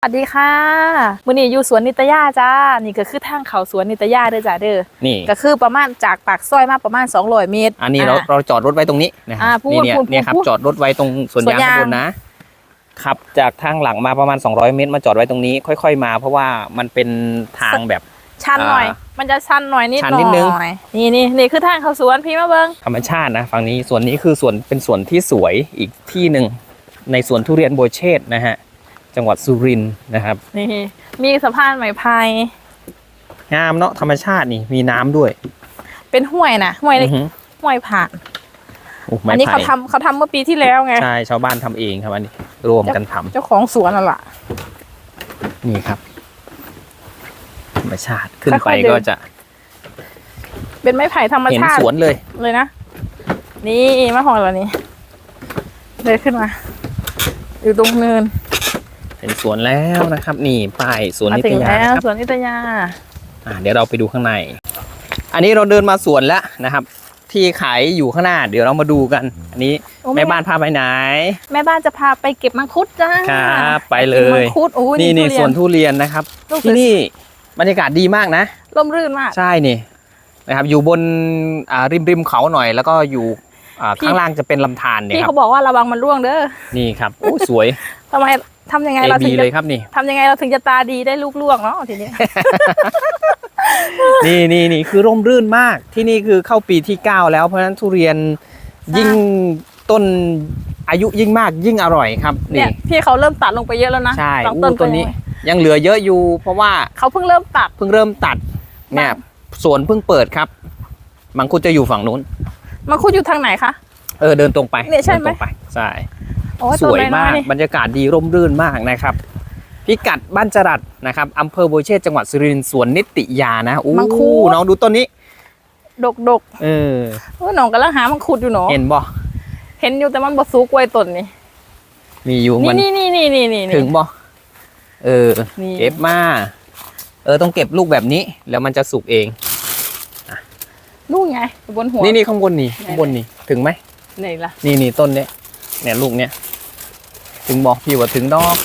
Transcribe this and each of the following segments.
สวัสดีค่ะมื้อนี้อยู่สวนนิตยาจ้า นี่ก็คือทางเขาสวนนิตยาเด้อจ้าเด้อ นี่ก็คือประมาณจากปากซอยมาประมาณ200เมตร อันนี้เราอะเราจอดรถไว้ตรงนี้นะคอ่ารับพูดนี่เนี่ยพูดเนี่ยครับพูดจอดรถไว้ตรงสวนสวนยางยาง ข้างบนนะขับจากทางหลังมาประมาณ 200 เมตร มาจอดไว้ตรงนี้ ค่อย ๆ มา เพราะว่ามันเป็นทางแบบ ชันหน่อย อ่ามันจะชันหน่อยนิดชันหน่นิดนึงอยนี่นี่นี่คือทางเขาสวนพี่มาเบิงธรรมชาตินะฝั่งนี้ส่วนนี้คือส่วนเป็นส่วนที่สวยอีกที่หนึ่งในสวนทุเรียนโบยเชษฐ์นะฮะ จังหวัดสุรินทร์นะครับนี่มีสะพานไม้ไผ่งามเนาะธรรมชาตินี่มีน้ำด้วยเป็นห้วยนะห้วยเล็กอือหือห้วยผ่าน โอ้ไม้อันนี้ไผ่เขาทำเขาทำเมื่อปีที่แล้วไง ใช่ชาวบ้านทำเองครับอันนี้รวมกันทำ เจ้าของสวนน่ะล่ะ นี่ครับธรรมชาติขึ้นไปค่อยๆเดิน ก็จะเป็นไม้ไผ่ธรรมเห็นชาติสวนเลย เลยนะ นี่มะฮอนเหรอนี่เดินขึ้นมา อยู่ตรงเนิน เห็นสวนแล้วนะครับ นี่ป้ายสวนมานิถึตงยาแล้วนะครับสวนนิตยา อ่าเดี๋ยวเราไปดูข้างใน อันนี้เราเดินมาสวนแล้วนะครับ ที่ขายอยู่ข้างหน้า เดี๋ยวเรามาดูกัน อันนี้โอ้แม่บ้านพาไปไหน แม่บ้านจะพาไปเก็บมังคุดจ้าครับไปเลก็บยมังคุดโอ้ยนี่นี่ทุเรีสวนทุเรียนนะครับ ลูกที่นี่บรรยากาศดีมากนะ ร่มรื่นมาก ใช่นี่นะครับ อยู่บนอ่าริมริมเขาหน่อย แล้วก็อยู่อ่าพี่ ข้างล่างจะเป็นลำธารเนี่ยพี่ครัเขาบบอกว่าระวังมันร่วงเด้อนี่ครับโอ้สวย ทำไม ทำยังไงเอเราถึบีงเลจะยครับนี่ ทำยังไงเราถึงจะตาดีได้ลูกล่วงเนาะทีนี้ นี่นี่นี่คือร่มรื่นมากที่นี่คือเข้าปีที่ 9 แล้วเพราะฉะนั้นทุเรียนยิ่งต้นอายุยิ่งมากยิ่งอร่อยครับเนี่นี่ยพี่เขาเริ่มตัดลงไปเยอะแล้วนะใช่บางอู้ต้นต้นนี้ก็ยังยังเหลือเยอะอยู่ เพราะว่าเขาเพิ่งเริ่มตัด เพิ่งเริ่มตัดเนี่ยสวนเพิ่งเปิดครับมังคุดจะอยู่ฝั่งนู้น มังคุดอยู่ทางไหนคะ เออเดินตรงไปเนี่ยใช่ไหม ดิตรงไปใช่โอ้ย สต้นวยน้มาอยกๆนี่บรรยากาศดีร่มรื่นมากนะครับ พิกัดบ้านจรัดนะครับอำเภอโบวเชษจังหวัดสุรินทร์สวนนิติยานะอู้มังคุดน้องดูต้นนี้ ดกดกเออๆโอ้ยหนองกำลังหามังคุดอยู่เนาะเห็นบ่เห็นอยู่แต่มันบ่สูกไว้ต้นนี่มีอยู่มันนี่นี่นี่นี่นี่นี่ถึงบ่เออนี่เก็บมาเออต้องเก็บลูกแบบนี้แล้วมันจะสุกเองลูกไงอยู่บนหัวนี่นี่ข้างบนนี่ไหนข้างบนนี่ถึงไหมไหนล่ะนี่นี่ต้นเนี้ยเนี่ยลูกเนี้ย ถึงบอกพี่ว่าถึงดอก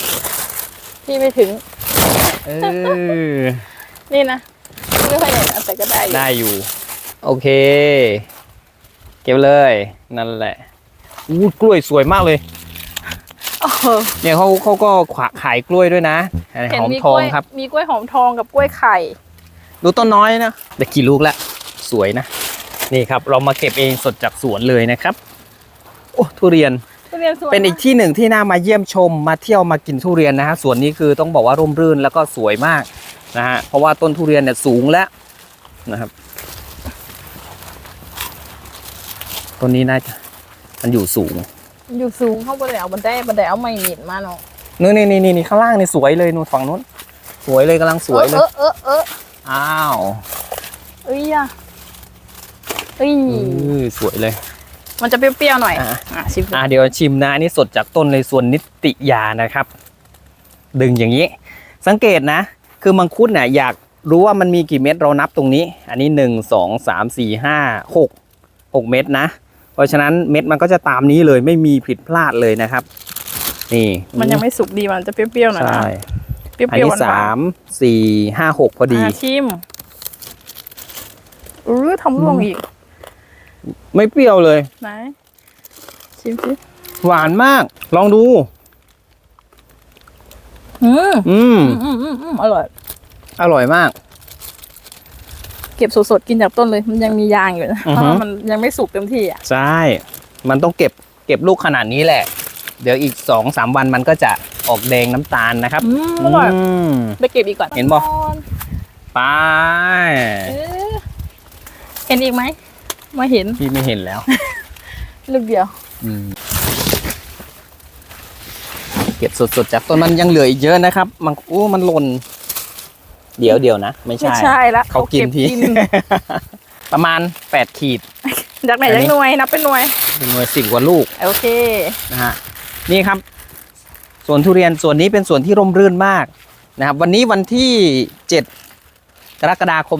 พี่ไม่ถึง เออ นี่นะไม่ค่อยใหญ่นะแต่ก็ได้อยู่ได้อยู่ โอเค เก็บเลย นั่นแหละอู้กล้วยสวยมากเลยโอ้โหเนี่ยเขาเขาก็ขวาขายกล้วยด้วยนะอันนี้เห็นหอมมีทกอล้งวยครับ มีกล้วยหอมทองกับกล้วยไข่ ดูต้นน้อยนะแต่กี่ลูกแล้วสวยนะ นี่ครับ เรามาเก็บเองสดจากสวนเลยนะครับ โอ้ทุเรียนทุ เรียนสวยเป็นอีกที่หนึ่งที่น่ามาเยี่ยมชมมาเที่ยวมากินทุเรียนนะฮะสวนนี้คือต้องบอกว่าร่มรื่นแล้วก็สวยมากนะฮะเพราะว่าต้นทุเรียนเนี่ยสูงแล้วนะครับต้นนี้น่าจะมันอยู่สูง อยู่สูงเข้าไปแล้วบันไดบันไดเอาไม้หนีบมาเนาะนี่นี่นี่นี่ข้างล่างนี่สวยเลยนู่นฝั่งนู้น สวยเลยกำลังสวยเลเอยอเออเอออ้าวเอ้ยอะเอ้ย อือสวยเลย มันจะเปรี้ยวๆหน่อย อะ อะชิมดูอ่าเดี๋ยวชิมนะอันนี้สดจากต้นเลยส่วนนิติยานะครับ ดึงอย่างนี้ สังเกตนะ คือมังคุดเนี่ยอยากรู้ว่ามันมีกี่เม็ดเรานับตรงนี้ อันนี้หนึ่งสองสามสี่ห้าหกหกเม็ดนะ เพราะฉะนั้นเม็ดมันก็จะตามนี้เลยไม่มีผิดพลาดเลยนะครับ นี่มันยังไม่สุกดีมันจะเปรี้ยวๆหน่อยนะใช่เปรี้ยวอันๆหนี้วานสามสี่ห้าหกพอๆดี อะชิมเออทำร่วงอีก ไม่เปรี้ยวเลย ไหนชิมสิหวานมาก ลองดูอืม อืมอืมอืมอืมอร่อย อร่อยมาก เก็บสดๆกินจากต้นเลย มันยังมียางอยู่นะอือเพฮึ ราะว่ามันยังไม่สุกเต็มที่อะ ใช่ มันต้องเก็บเก็บลูกขนาดนี้แหละ เดี๋ยวอีกสองสามวันมันก็จะออกแดงน้ำตาลนะครับอืมอร่อย อืม ไปเก็บอีกก่อนเห็นบ่ไป เออเห็นอีกไหม ไม่เห็นพี่ไม่เห็นแล้ว ลูกเดียวเก็บสดๆจากต้นมันยังเหลืออีกเยอะนะครับ มันโอ้มันหล่น เดี๋ยวเดี๋ยวนะไม่ไม่ใช่ใช่ละเขากินก็บทีประมาณ8ขีด จากไหนอันจากนี้ หน่วยนับเป็นหน่วยหน่วยสิบกว่าลูก โอเค นะฮะนี่ครับสวนทุเรียนส่วนนี้เป็นส่วนที่ร่มรื่นมากนะครับ วันนี้วันที่ 7 กรกฎาคม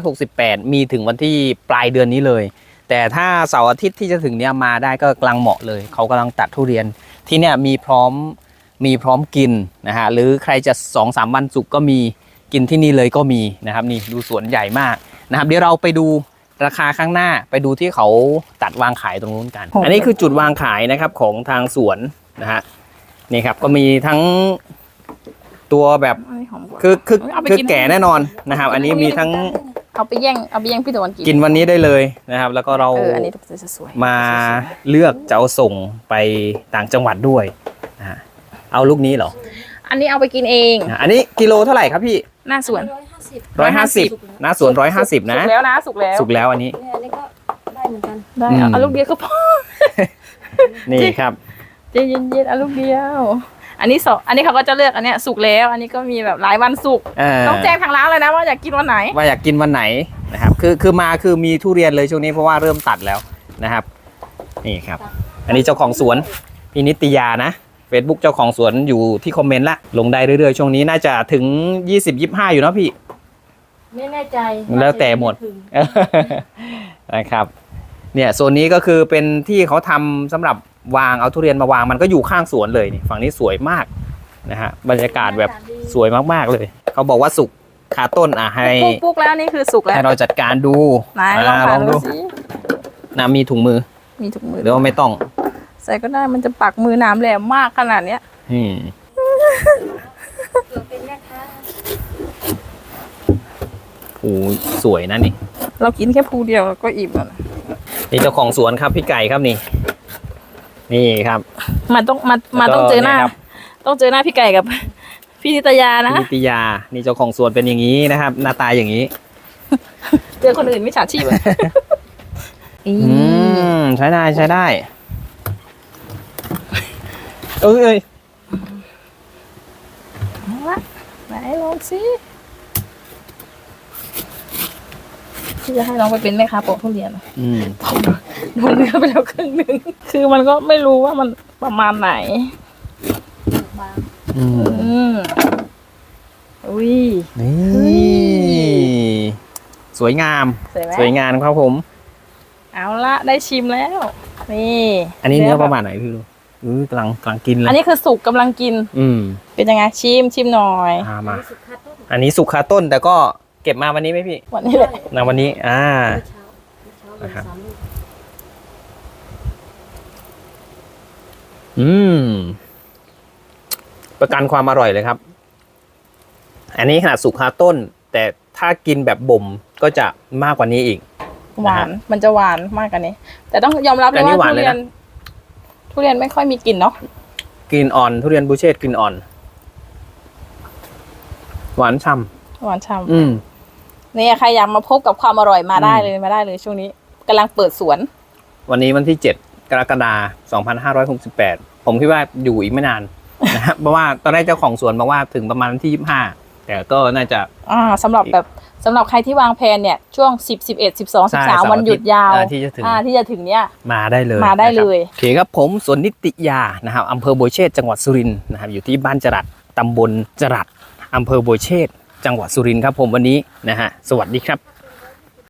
2568 มีถึงวันที่ปลายเดือนนี้เลย แต่ถ้าเสาร์อาทิตย์ที่จะถึงเนี้ยมาได้ก็กำลังเหมาะเลย เขากำลังตัดทุเรียนที่เนี่ยมีพร้อมมีพร้อมกินนะฮะหรือใครจะ2อสวันสุกก็มีกินที่นี่เลยก็มีนะครับนี่ดูสวนใหญ่มากนะครับเดี๋ยวเราไปดูราคาข้างหน้าไปดูที่เขาตัดวางขายตรงนู้นกัน อันนี้คือจุดวางขายนะครับของทางสวนนะฮะนี่ครับก็มีทั้ง ตัวแบบอันนี้หอมกว่าคือคือเอาไปคือกินแก่แน่นอนนะครับ อันนี้มีทั้งเอาไปแย่งเอาไปแย่งพี่ตะวันกินกินวันนี้ได้เลยนะครับ แล้วก็เราเอออันนี้จะสวยๆมาเลือกจะเอาส่งไปต่างจังหวัดด้วยนะฮะเอาลูกนี้เหรอ อันนี้เอาไปกินเองอะอันนี้กิโลเท่าไหร่ครับพี่หน้าสวนร้อยห้าสิบร้อยห้าสิบหน้าสวนร้อยห้าสิบนะสุกแล้วนะสุกแล้วสุกแล้วอันนี้เนี่ยอันนี้ก็ได้เหมือนกันได้อืมเอาลูกเดียวก็พอนี่ครับใจเย็นๆเอาลูกเดียว อันนี้สองอันนี้เขาก็จะเลือกอันเนี้ยสุกแล้ว อันนี้ก็มีแบบหลายวันสุกเอ่อต้องแจ้งทางร้านเลยนะว่าอยากกินวันไหน ว่าอยากกินวันไหนนะครับ คือคือมาคือมีทุเรียนเลยช่วงนี้เพราะว่าเริ่มตัดแล้วนะครับ นี่ครับ อันนี้เจ้าของสวนพี่นิตยานะ Facebook เจ้าของสวนอยู่ที่คอมเมนต์ละ ลงได้เรื่อยๆ ช่วงนี้น่าจะถึง 20-25 อยู่เนาะพี่ ไม่แน่ใจแล้วแต่หมดถึงนะครับ เนี่ยโซนนี้ก็คือเป็นที่เขาทำสำหรับ วางเอาทุเรียนมาวางมันก็อยู่ข้างสวนเลยนี่ฝั่งนี้สวยมากนะฮะบรรยากาศแบบสวยมากๆเลย เขาบอกว่าสุกขาต้นอะให้ปุ๊กปุ๊กแล้วนี่คือสุกแล้วให้เราจัดการดูไหนลองอ่าทาลนองดูดูสินะมีถุงมือ มีถุงมือหรือว่าไม่ต้อง ใส่ก็ได้มันจะปักมือหนามแหลมมากขนาดเนี้ยอืมเกือบเป็นแม่ค้าโอ้ยสวยนะนี่ เรากินแค่ภูเดียวก็อิ่มแล้วนะนี่เจ้าของสวนครับพี่ไก่ครับนี่ นี่ครับมันต้องมามาแล้วก็ต้องเจอหน้าเนี่ยครับต้องเจอหน้าพี่ไก่กับ พี่นิตยานะพี่นิตยา นี่เจ้าของสวนเป็นอย่างนี้นะครับ หน้าตาอย่างนี้ เจอคนอื่นไม่ฉาชีพอะอืมใช้ได้ใช้ได้ เอ้ยเอ้ยเอาละไหนลองสิที่จะให้น้องไปเป็นแม่ค้าโปะทุเรียนอะอืม โดนเนื้อไปแล้วครึ่งหนึ่งคือมันก็ไม่รู้ว่ามันประมาณไหน บางอืมอืมอุ้ย นี่เฮ้ยสวยงาม สวยไหม สวยงามครับผม เอาละได้ชิมแล้ว นี่อันนี้เนื้อแบบประมาณไหนพี่รู้อือกำลังกำลังกินเลยอันนี้คือสุกกำลังกิน อืมเป็นยังไงชิมชิมหน่อย อ่ามาสุดคัดต้นอันนี้สุกคาต้นแต่ก็เก็บมาวันนี้ไหมพี่วันนี้แหละ นะวันนี้ อ่า เมื่อเช้าเมื่อเช้าเหลือนะครับสามลูก อืม ประกันความอร่อยเลยครับ อันนี้ขนาดสุกคาต้น แต่ถ้ากินแบบบ่มก็จะมากกว่านี้อีก หวาน มันจะหวานมากกว่านี้ แต่ต้องยอมรับเลยอันนี้ว่าหวานทุเลยเรียนะนทุเรียนไม่ค่อยมีกลิ่นเนาะกลิ่นอ่อน ทุเรียนบูเชตกลิ่นอ่อน หวานฉ่หวานฉ่ำอืมำเนี่ยใครอยากมาพบกับความอร่อยมาอืมได้เลยมาได้เลยช่วงนี้กำลังเปิดสวน วันนี้วันที่7 กรกฎาคม2568 ผมคิดว่าอยู่อีกไม่นานนะครับเพราะว่าตอนแรกเจ้าของสวนบอกว่าถึงประมาณวันที่ 25 แต่ก็น่าจะ อ่าสำหรับแบบสำหรับใครที่วางแผนเนี่ยช่วง 10 11 12 ใช่เสาร์13 วันหยุดยาวอาทิตย์อ่าที่จะถึง อ่าที่จะถึงเนี่ย มาได้เลยมาได้เลย นะครับโอเคครับผมสวนนิติยานะครับอำเภอโบวเชษจังหวัดสุรินทร์นะครับอยู่ที่บ้านจรัดตำบลจรัดอำเภอโบวเชษจังหวัดสุรินทร์ครับผมวันนี้นะฮะสวัสดีครับ